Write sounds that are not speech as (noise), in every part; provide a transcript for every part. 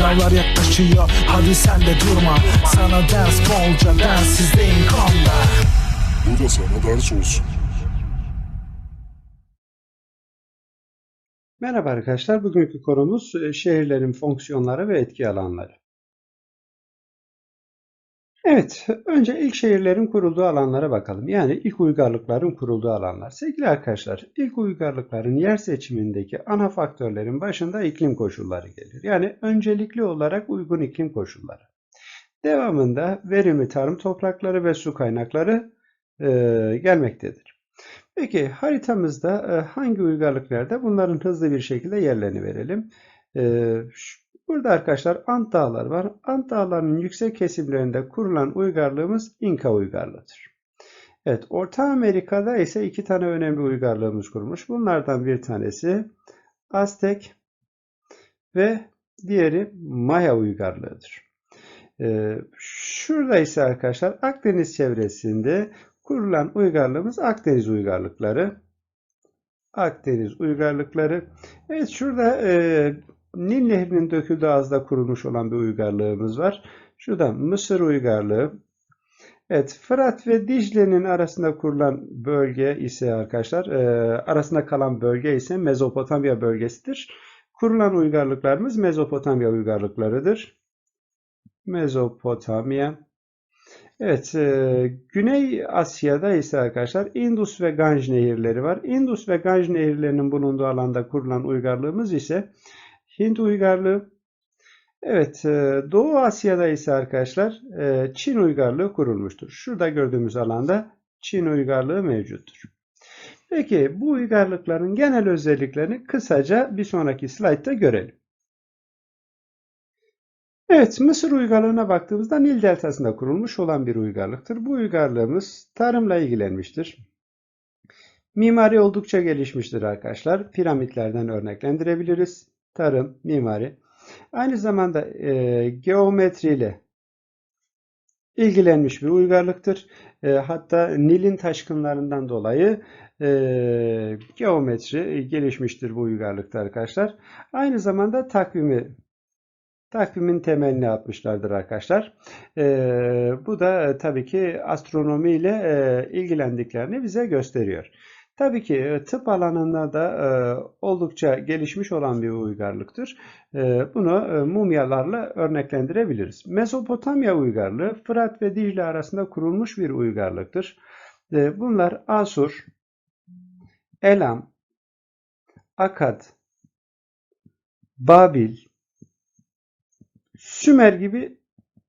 Sınavlar yaklaşıyor hadi sen de durma Sana ders bolca densizliğin konda Bu da sana ders olsun. Merhaba arkadaşlar. Bugünkü konumuz e, şehirlerin fonksiyonları ve etki alanları. Evet, önce ilk şehirlerin kurulduğu alanlara bakalım. Yani ilk uygarlıkların kurulduğu alanlar. Sevgili arkadaşlar, ilk uygarlıkların yer seçimindeki ana faktörlerin başında iklim koşulları gelir. Yani öncelikli olarak uygun iklim koşulları. Devamında verimli tarım toprakları ve su kaynakları e, gelmektedir. Peki haritamızda e, hangi uygarlıklarda bunların hızlı bir şekilde yerlerini verelim. E, burada arkadaşlar Ant Dağları var. Ant Dağları'nın yüksek kesimlerinde kurulan uygarlığımız İnka uygarlığıdır. Evet, Orta Amerika'da ise iki tane önemli uygarlığımız kurulmuş. Bunlardan bir tanesi Aztek ve diğeri Maya uygarlığıdır. E, şurada ise arkadaşlar Akdeniz çevresinde kurulan uygarlığımız Akdeniz uygarlıkları. Akdeniz uygarlıkları. Evet şurada e, Nil Nehri'nin döküldüğü ağızda kurulmuş olan bir uygarlığımız var. Şurada Mısır uygarlığı. Evet Fırat ve Dicle'nin arasında kurulan bölge ise arkadaşlar e, arasında kalan bölge ise Mezopotamya bölgesidir. Kurulan uygarlıklarımız Mezopotamya uygarlıklarıdır. Mezopotamya. Evet, e, Güney Asya'da ise arkadaşlar Indus ve Ganj nehirleri var. Indus ve Ganj nehirlerinin bulunduğu alanda kurulan uygarlığımız ise Hint uygarlığı. Evet, e, Doğu Asya'da ise arkadaşlar e, Çin uygarlığı kurulmuştur. Şurada gördüğümüz alanda Çin uygarlığı mevcuttur. Peki bu uygarlıkların genel özelliklerini kısaca bir sonraki slaytta görelim. Evet, Mısır uygarlığına baktığımızda Nil deltasında kurulmuş olan bir uygarlıktır. Bu uygarlığımız tarımla ilgilenmiştir. Mimari oldukça gelişmiştir arkadaşlar. Piramitlerden örneklendirebiliriz. Tarım, mimari. Aynı zamanda e, geometriyle ilgilenmiş bir uygarlıktır. E, hatta Nil'in taşkınlarından dolayı e, geometri gelişmiştir bu uygarlıkta arkadaşlar. Aynı zamanda takvimi takvimin temelini atmışlardır arkadaşlar. Ee, bu da e, tabii ki astronomi ile e, ilgilendiklerini bize gösteriyor. Tabii ki e, tıp alanında da e, oldukça gelişmiş olan bir uygarlıktır. E, bunu mumyalarla örneklendirebiliriz. Mezopotamya uygarlığı Fırat ve Dicle arasında kurulmuş bir uygarlıktır. Bunlar Asur, Elam, Akkad, Babil, Sümer gibi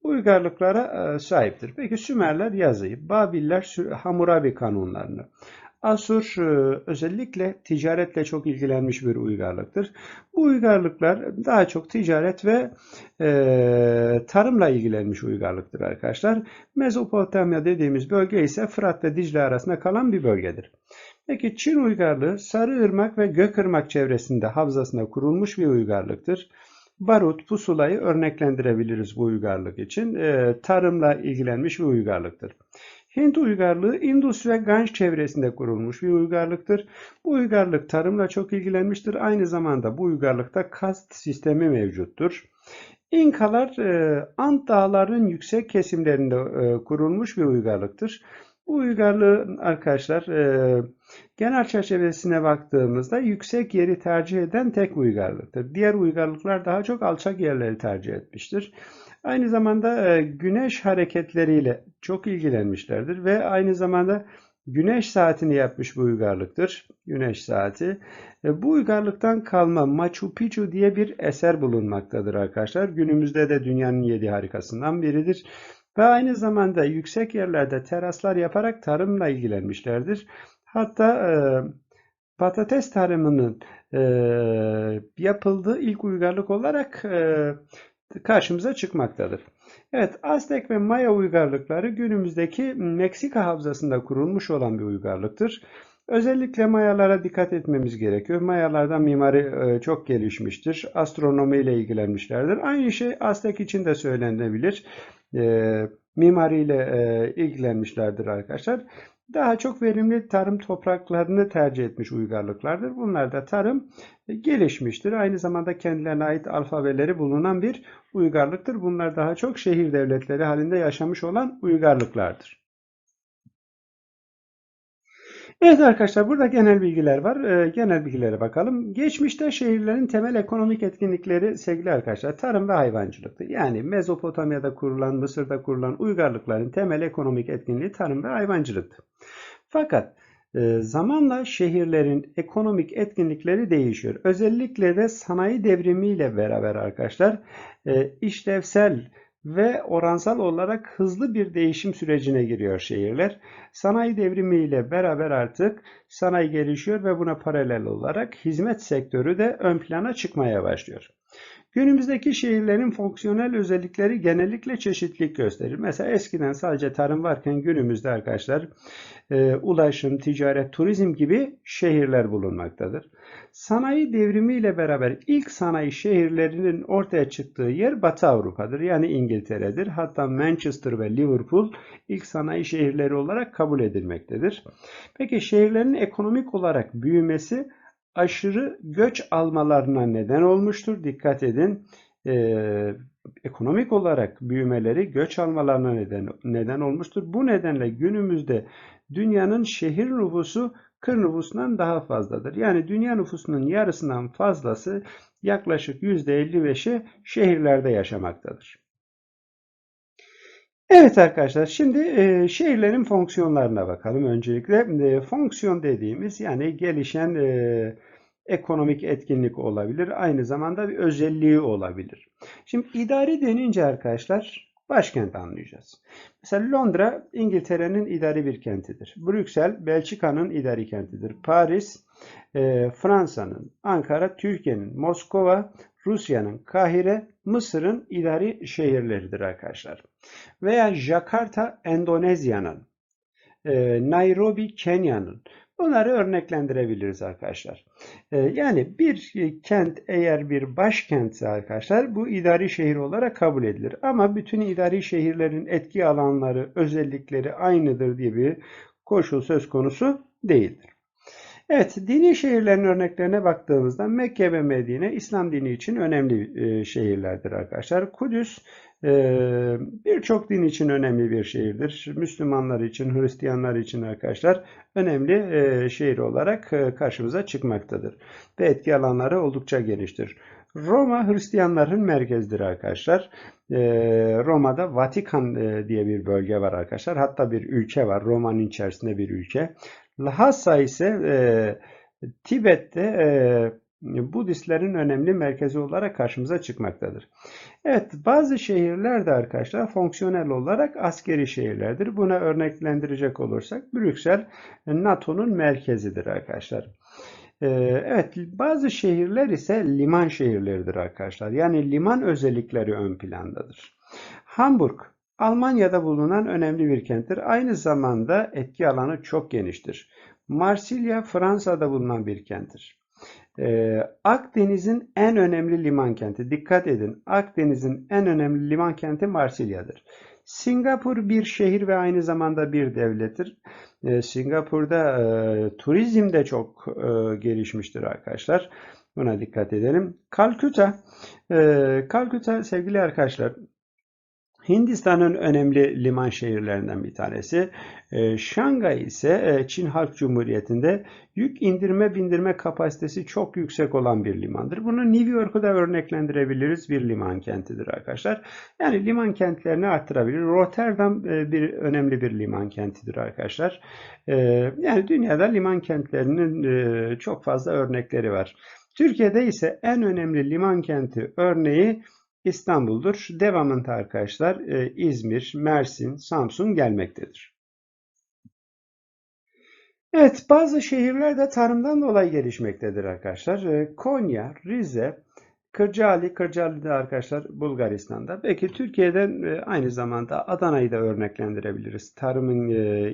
uygarlıklara sahiptir. Peki Sümerler yazıyı, Babiller Hammurabi kanunlarını. Asur e, özellikle ticaretle çok ilgilenmiş bir uygarlıktır. Bu uygarlıklar daha çok ticaret ve e, tarımla ilgilenmiş uygarlıktır arkadaşlar. Mezopotamya dediğimiz bölge ise Fırat ve Dicle arasında kalan bir bölgedir. Peki Çin uygarlığı Sarıırmak ve Gökırmak çevresinde havzasında kurulmuş bir uygarlıktır. Barut, pusulayı örneklendirebiliriz bu uygarlık için. Ee, tarımla ilgilenmiş bir uygarlıktır. Hint uygarlığı Indus ve Ganj çevresinde kurulmuş bir uygarlıktır. Bu uygarlık tarımla çok ilgilenmiştir. Aynı zamanda bu uygarlıkta kast sistemi mevcuttur. İnkalar e, Ant dağlarının yüksek kesimlerinde e, kurulmuş bir uygarlıktır. Bu uygarlığın arkadaşlar e, genel çerçevesine baktığımızda yüksek yeri tercih eden tek uygarlıktır. Diğer uygarlıklar daha çok alçak yerleri tercih etmiştir. Aynı zamanda e, güneş hareketleriyle çok ilgilenmişlerdir ve aynı zamanda güneş saatini yapmış bu uygarlıktır. Güneş saati. E, bu uygarlıktan kalma Machu Picchu diye bir eser bulunmaktadır arkadaşlar. Günümüzde de dünyanın yedi harikasından biridir. Ve aynı zamanda yüksek yerlerde teraslar yaparak tarımla ilgilenmişlerdir. Hatta e, patates tarımının e, yapıldığı ilk uygarlık olarak e, karşımıza çıkmaktadır. Evet, Aztek ve Maya uygarlıkları günümüzdeki Meksika havzasında kurulmuş olan bir uygarlıktır. Özellikle Mayalara dikkat etmemiz gerekiyor. Mayalardan mimari e, çok gelişmiştir. Astronomi ile ilgilenmişlerdir. Aynı şey Aztek için de söylenebilir. E, mimariyle e, ilgilenmişlerdir arkadaşlar. Daha çok verimli tarım topraklarını tercih etmiş uygarlıklardır. Bunlar da tarım e, gelişmiştir. Aynı zamanda kendilerine ait alfabeleri bulunan bir uygarlıktır. Bunlar daha çok şehir devletleri halinde yaşamış olan uygarlıklardır. Evet arkadaşlar burada genel bilgiler var. Ee, genel bilgilere bakalım. Geçmişte şehirlerin temel ekonomik etkinlikleri sevgili arkadaşlar tarım ve hayvancılıktı. Yani Mezopotamya'da kurulan, Mısır'da kurulan uygarlıkların temel ekonomik etkinliği tarım ve hayvancılıktı. Fakat e, zamanla şehirlerin ekonomik etkinlikleri değişiyor. Özellikle de sanayi devrimiyle beraber arkadaşlar e, işlevsel ve oransal olarak hızlı bir değişim sürecine giriyor şehirler. Sanayi devrimiyle beraber artık sanayi gelişiyor ve buna paralel olarak hizmet sektörü de ön plana çıkmaya başlıyor. Günümüzdeki şehirlerin fonksiyonel özellikleri genellikle çeşitlilik gösterir. Mesela eskiden sadece tarım varken günümüzde arkadaşlar e, ulaşım, ticaret, turizm gibi şehirler bulunmaktadır. Sanayi devrimiyle beraber ilk sanayi şehirlerinin ortaya çıktığı yer Batı Avrupa'dır. Yani İngiltere'dir. Hatta Manchester ve Liverpool ilk sanayi şehirleri olarak kabul edilmektedir. Peki şehirlerin ekonomik olarak büyümesi aşırı göç almalarına neden olmuştur. Dikkat edin. Ee, ekonomik olarak büyümeleri göç almalarına neden, neden olmuştur. Bu nedenle günümüzde dünyanın şehir nüfusu kır nüfusundan daha fazladır. Yani dünya nüfusunun yarısından fazlası yaklaşık %55'i şehirlerde yaşamaktadır. Evet arkadaşlar şimdi e, şehirlerin fonksiyonlarına bakalım öncelikle. E, fonksiyon dediğimiz yani gelişen e, ekonomik etkinlik olabilir. Aynı zamanda bir özelliği olabilir. Şimdi idari denince arkadaşlar başkent anlayacağız. Mesela Londra İngiltere'nin idari bir kentidir. Brüksel Belçika'nın idari kentidir. Paris e, Fransa'nın, Ankara Türkiye'nin, Moskova Rusya'nın, Kahire Mısır'ın idari şehirleridir arkadaşlar. Veya Jakarta Endonezya'nın, e, Nairobi Kenya'nın. Bunları örneklendirebiliriz arkadaşlar. E, yani bir kent eğer bir başkentse arkadaşlar bu idari şehir olarak kabul edilir. Ama bütün idari şehirlerin etki alanları, özellikleri aynıdır diye bir koşul söz konusu değildir. Evet, dini şehirlerin örneklerine baktığımızda Mekke ve Medine İslam dini için önemli e, şehirlerdir arkadaşlar. Kudüs e, birçok din için önemli bir şehirdir. Müslümanlar için, Hristiyanlar için arkadaşlar önemli e, şehir olarak karşımıza çıkmaktadır. Ve etki alanları oldukça geniştir. Roma Hristiyanların merkezidir arkadaşlar. Roma'da Vatikan diye bir bölge var arkadaşlar. Hatta bir ülke var. Roma'nın içerisinde bir ülke. Lhasa ise e, Tibet'te e, Budistlerin önemli merkezi olarak karşımıza çıkmaktadır. Evet, bazı şehirler de arkadaşlar fonksiyonel olarak askeri şehirlerdir. Buna örneklendirecek olursak Brüksel NATO'nun merkezidir arkadaşlar. E, evet, bazı şehirler ise liman şehirleridir arkadaşlar. Yani liman özellikleri ön plandadır. Hamburg Almanya'da bulunan önemli bir kenttir. Aynı zamanda etki alanı çok geniştir. Marsilya Fransa'da bulunan bir kenttir. Ee, Akdeniz'in en önemli liman kenti. Dikkat edin. Akdeniz'in en önemli liman kenti Marsilya'dır. Singapur bir şehir ve aynı zamanda bir devlettir. Ee, Singapur'da e, turizm de çok e, gelişmiştir arkadaşlar. Buna dikkat edelim. Kalküta, e, Kalküta sevgili arkadaşlar Hindistan'ın önemli liman şehirlerinden bir tanesi. Ee, Şangay ise e, Çin Halk Cumhuriyeti'nde yük indirme bindirme kapasitesi çok yüksek olan bir limandır. Bunu New York'u da örneklendirebiliriz. Bir liman kentidir arkadaşlar. Yani liman kentlerini arttırabilir. Rotterdam e, bir önemli bir liman kentidir arkadaşlar. E, yani dünyada liman kentlerinin çok fazla örnekleri var. Türkiye'de ise en önemli liman kenti örneği İstanbul'dur. Devamında arkadaşlar e, İzmir, Mersin, Samsun gelmektedir. Evet bazı şehirler de tarımdan dolayı gelişmektedir arkadaşlar. E, Konya, Rize, Kırcaali, Kırcaali'de arkadaşlar Bulgaristan'da. Belki Türkiye'den e, aynı zamanda Adana'yı da örneklendirebiliriz. Tarımın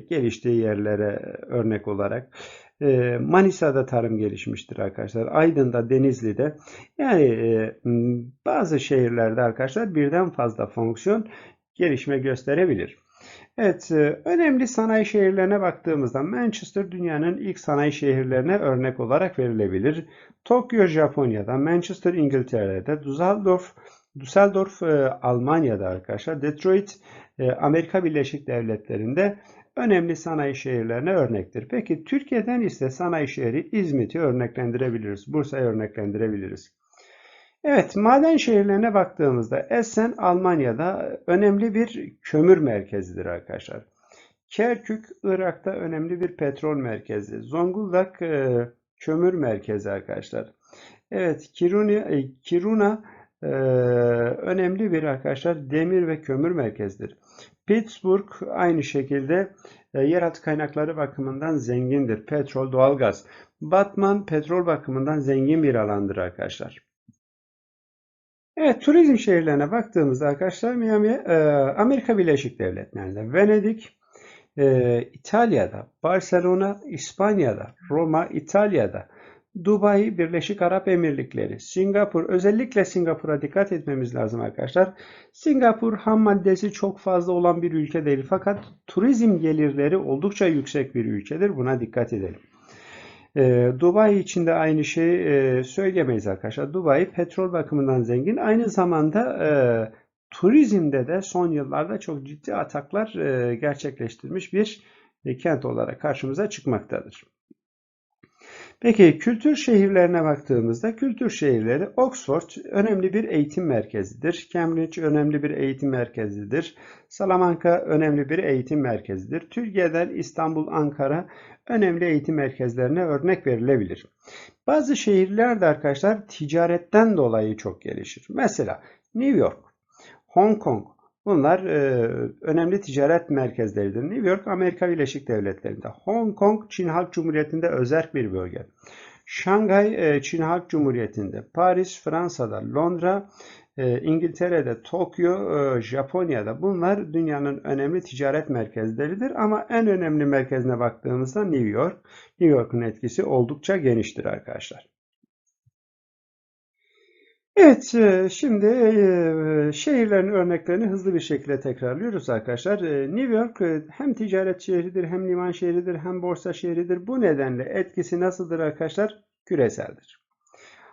geliştiği yerlere örnek olarak. E, Manisa'da tarım gelişmiştir arkadaşlar. Aydın'da, Denizli'de. Yani e, bazı şehirlerde arkadaşlar birden fazla fonksiyon gelişme gösterebilir. Evet, e, önemli sanayi şehirlerine baktığımızda Manchester dünyanın ilk sanayi şehirlerine örnek olarak verilebilir. Tokyo Japonya'da, Manchester İngiltere'de, Düsseldorf Düsseldorf e, Almanya'da arkadaşlar, Detroit Amerika Birleşik Devletleri'nde önemli sanayi şehirlerine örnektir. Peki Türkiye'den ise sanayi şehri İzmit'i örneklendirebiliriz. Bursa'yı örneklendirebiliriz. Evet, maden şehirlerine baktığımızda Essen Almanya'da önemli bir kömür merkezidir arkadaşlar. Kerkük Irak'ta önemli bir petrol merkezi. Zonguldak e, kömür merkezi arkadaşlar. Evet, Kiruna, e, Kiruna e, önemli bir arkadaşlar demir ve kömür merkezidir. Pittsburgh aynı şekilde e, yeraltı kaynakları bakımından zengindir. Petrol, doğalgaz. Batman petrol bakımından zengin bir alandır arkadaşlar. Evet, turizm şehirlerine baktığımızda arkadaşlar Miami, e, Amerika Birleşik Devletleri'nde, Venedik, e, İtalya'da, Barcelona, İspanya'da, Roma, İtalya'da, Dubai, Birleşik Arap Emirlikleri, Singapur, özellikle Singapur'a dikkat etmemiz lazım arkadaşlar. Singapur ham maddesi çok fazla olan bir ülke değil fakat turizm gelirleri oldukça yüksek bir ülkedir. Buna dikkat edelim. E, Dubai için de aynı şeyi e, söyleyemeyiz arkadaşlar. Dubai petrol bakımından zengin. Aynı zamanda e, turizmde de son yıllarda çok ciddi ataklar e, gerçekleştirmiş bir e, kent olarak karşımıza çıkmaktadır. Peki kültür şehirlerine baktığımızda kültür şehirleri Oxford önemli bir eğitim merkezidir. Cambridge önemli bir eğitim merkezidir. Salamanca önemli bir eğitim merkezidir. Türkiye'den İstanbul, Ankara önemli eğitim merkezlerine örnek verilebilir. Bazı şehirler de arkadaşlar ticaretten dolayı çok gelişir. Mesela New York, Hong Kong, Bunlar e, önemli ticaret merkezleridir. New York, Amerika Birleşik Devletleri'nde. Hong Kong, Çin Halk Cumhuriyeti'nde özel bir bölge. Şangay, e, Çin Halk Cumhuriyeti'nde. Paris, Fransa'da. Londra, e, İngiltere'de. Tokyo, e, Japonya'da. Bunlar dünyanın önemli ticaret merkezleridir. Ama en önemli merkezine baktığımızda New York. New York'un etkisi oldukça geniştir arkadaşlar. Evet, e, şimdi e, şehirlerin örneklerini hızlı bir şekilde tekrarlıyoruz arkadaşlar. E, New York hem ticaret şehridir, hem liman şehridir, hem borsa şehridir. Bu nedenle etkisi nasıldır arkadaşlar? Küreseldir.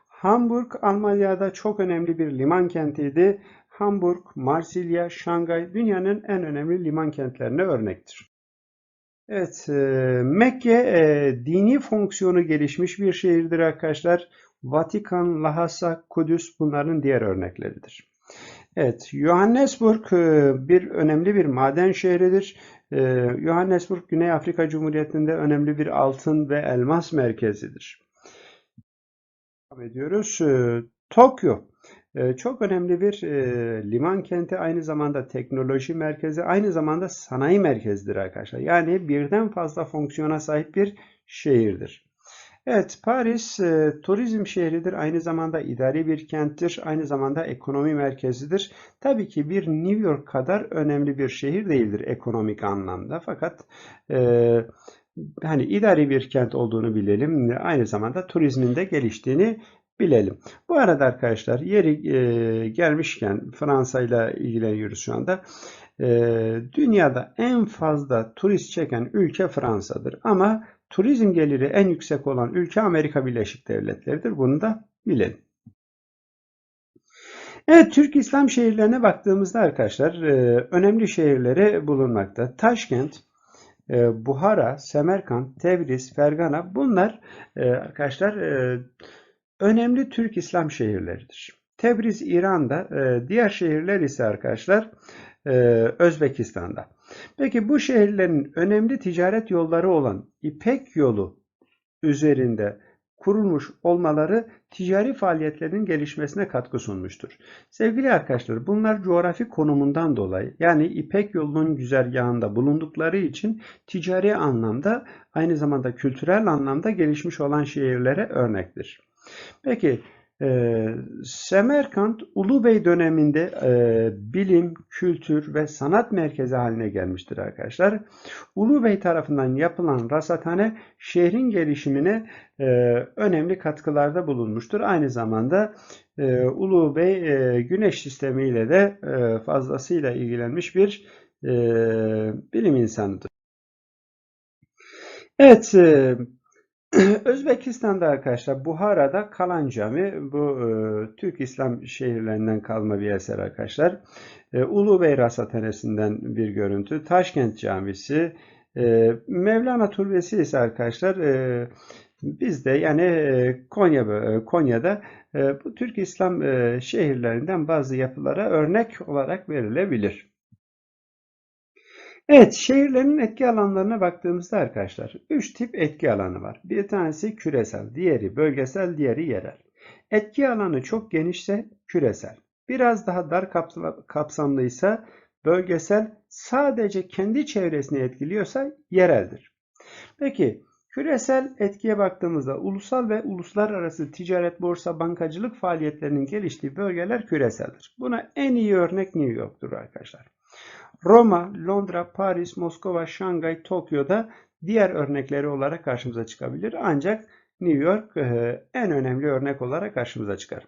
Hamburg, Almanya'da çok önemli bir liman kentiydi. Hamburg, Marsilya, Şangay dünyanın en önemli liman kentlerine örnektir. Evet, Mekke dini fonksiyonu gelişmiş bir şehirdir arkadaşlar. Vatikan, Lhasa, Kudüs bunların diğer örnekleridir. Evet, Johannesburg e, bir önemli bir maden şehridir. E, Johannesburg, Güney Afrika Cumhuriyeti'nde önemli bir altın ve elmas merkezidir. Devam ediyoruz. E, Tokyo, çok önemli bir liman kenti, aynı zamanda teknoloji merkezi, aynı zamanda sanayi merkezidir arkadaşlar. Yani birden fazla fonksiyona sahip bir şehirdir. Evet, Paris e, turizm şehridir. Aynı zamanda idari bir kenttir. Aynı zamanda ekonomi merkezidir. Tabii ki bir New York kadar önemli bir şehir değildir ekonomik anlamda. Fakat e, hani idari bir kent olduğunu bilelim. Aynı zamanda turizmin de geliştiğini bilelim. Bu arada arkadaşlar yeri e, gelmişken Fransa ile ilgileniyoruz şu anda. E, dünyada en fazla turist çeken ülke Fransa'dır. Ama Turizm geliri en yüksek olan ülke Amerika Birleşik Devletleri'dir. Bunu da bilelim. Evet, Türk İslam şehirlerine baktığımızda arkadaşlar e, önemli şehirleri bulunmakta. Taşkent, e, Buhara, Semerkant, Tebriz, Fergana bunlar e, arkadaşlar önemli Türk İslam şehirleridir. Tebriz İran'da, diğer şehirler ise arkadaşlar Özbekistan'da. Peki bu şehirlerin önemli ticaret yolları olan İpek yolu üzerinde kurulmuş olmaları ticari faaliyetlerin gelişmesine katkı sunmuştur. Sevgili arkadaşlar bunlar coğrafi konumundan dolayı yani İpek yolunun güzergahında bulundukları için ticari anlamda aynı zamanda kültürel anlamda gelişmiş olan şehirlere örnektir. Peki e, Semerkant Ulubey döneminde e, bilim, kültür ve sanat merkezi haline gelmiştir arkadaşlar. Ulubey tarafından yapılan rasathane şehrin gelişimine e, önemli katkılarda bulunmuştur. Aynı zamanda e, Ulubey e, güneş sistemiyle de e, fazlasıyla ilgilenmiş bir e, bilim insanıdır. Evet, e, (clears throat) Özbekistan'da arkadaşlar Buhara'da Kalan Cami bu e, Türk İslam şehirlerinden kalma bir eser arkadaşlar. E, Ulubey Rasathanesi'nden bir görüntü. Taşkent Camisi, e, Mevlana Türbesi ise arkadaşlar e, bizde yani e, Konya e, Konya'da e, bu Türk İslam şehirlerinden bazı yapılara örnek olarak verilebilir. Evet, şehirlerin etki alanlarına baktığımızda arkadaşlar, üç tip etki alanı var. Bir tanesi küresel, diğeri bölgesel, diğeri yerel. Etki alanı çok genişse küresel. Biraz daha dar kapsa- kapsamlıysa bölgesel, sadece kendi çevresini etkiliyorsa yereldir. Peki, küresel etkiye baktığımızda ulusal ve uluslararası ticaret, borsa, bankacılık faaliyetlerinin geliştiği bölgeler küreseldir. Buna en iyi örnek New York'tur arkadaşlar. Roma, Londra, Paris, Moskova, Şangay, Tokyo'da diğer örnekleri olarak karşımıza çıkabilir. Ancak New York e, en önemli örnek olarak karşımıza çıkar.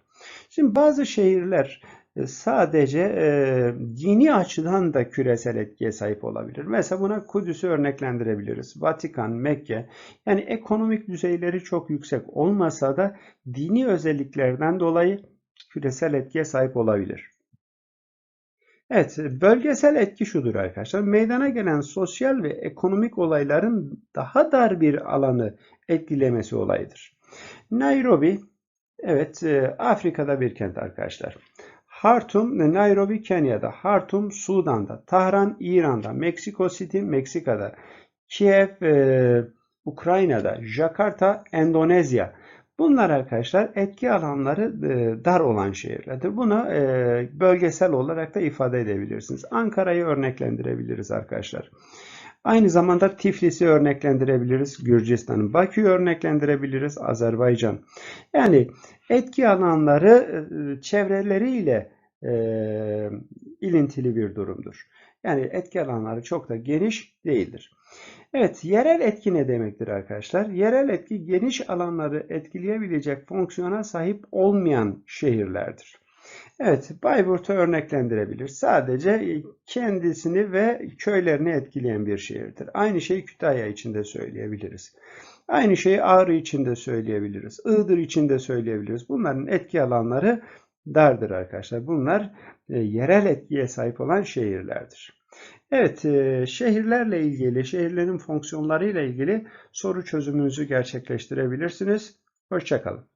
Şimdi bazı şehirler e, sadece e, dini açıdan da küresel etkiye sahip olabilir. Mesela buna Kudüs'ü örneklendirebiliriz. Vatikan, Mekke. Yani ekonomik düzeyleri çok yüksek olmasa da dini özelliklerden dolayı küresel etkiye sahip olabilir. Evet, bölgesel etki şudur arkadaşlar. Meydana gelen sosyal ve ekonomik olayların daha dar bir alanı etkilemesi olayıdır. Nairobi, evet e, Afrika'da bir kent arkadaşlar. Hartum, Nairobi Kenya'da, Hartum Sudan'da, Tahran İran'da, Meksiko City Meksika'da, Kiev e, Ukrayna'da, Jakarta Endonezya. Bunlar arkadaşlar etki alanları e, dar olan şehirlerdir. Bunu e, bölgesel olarak da ifade edebilirsiniz. Ankara'yı örneklendirebiliriz arkadaşlar. Aynı zamanda Tiflis'i örneklendirebiliriz. Gürcistan'ın Bakü'yü örneklendirebiliriz. Azerbaycan. Yani etki alanları e, çevreleriyle ilintili bir durumdur. Yani etki alanları çok da geniş değildir. Evet, yerel etki ne demektir arkadaşlar? Yerel etki geniş alanları etkileyebilecek fonksiyona sahip olmayan şehirlerdir. Evet, Bayburt'u örneklendirebilir. Sadece kendisini ve köylerini etkileyen bir şehirdir. Aynı şeyi Kütahya için de söyleyebiliriz. Aynı şeyi Ağrı için de söyleyebiliriz. Iğdır için de söyleyebiliriz. Bunların etki alanları dardır arkadaşlar. Bunlar e, yerel etkiye sahip olan şehirlerdir. Evet, e, şehirlerle ilgili, şehirlerin fonksiyonlarıyla ilgili soru çözümünüzü gerçekleştirebilirsiniz. Hoşçakalın.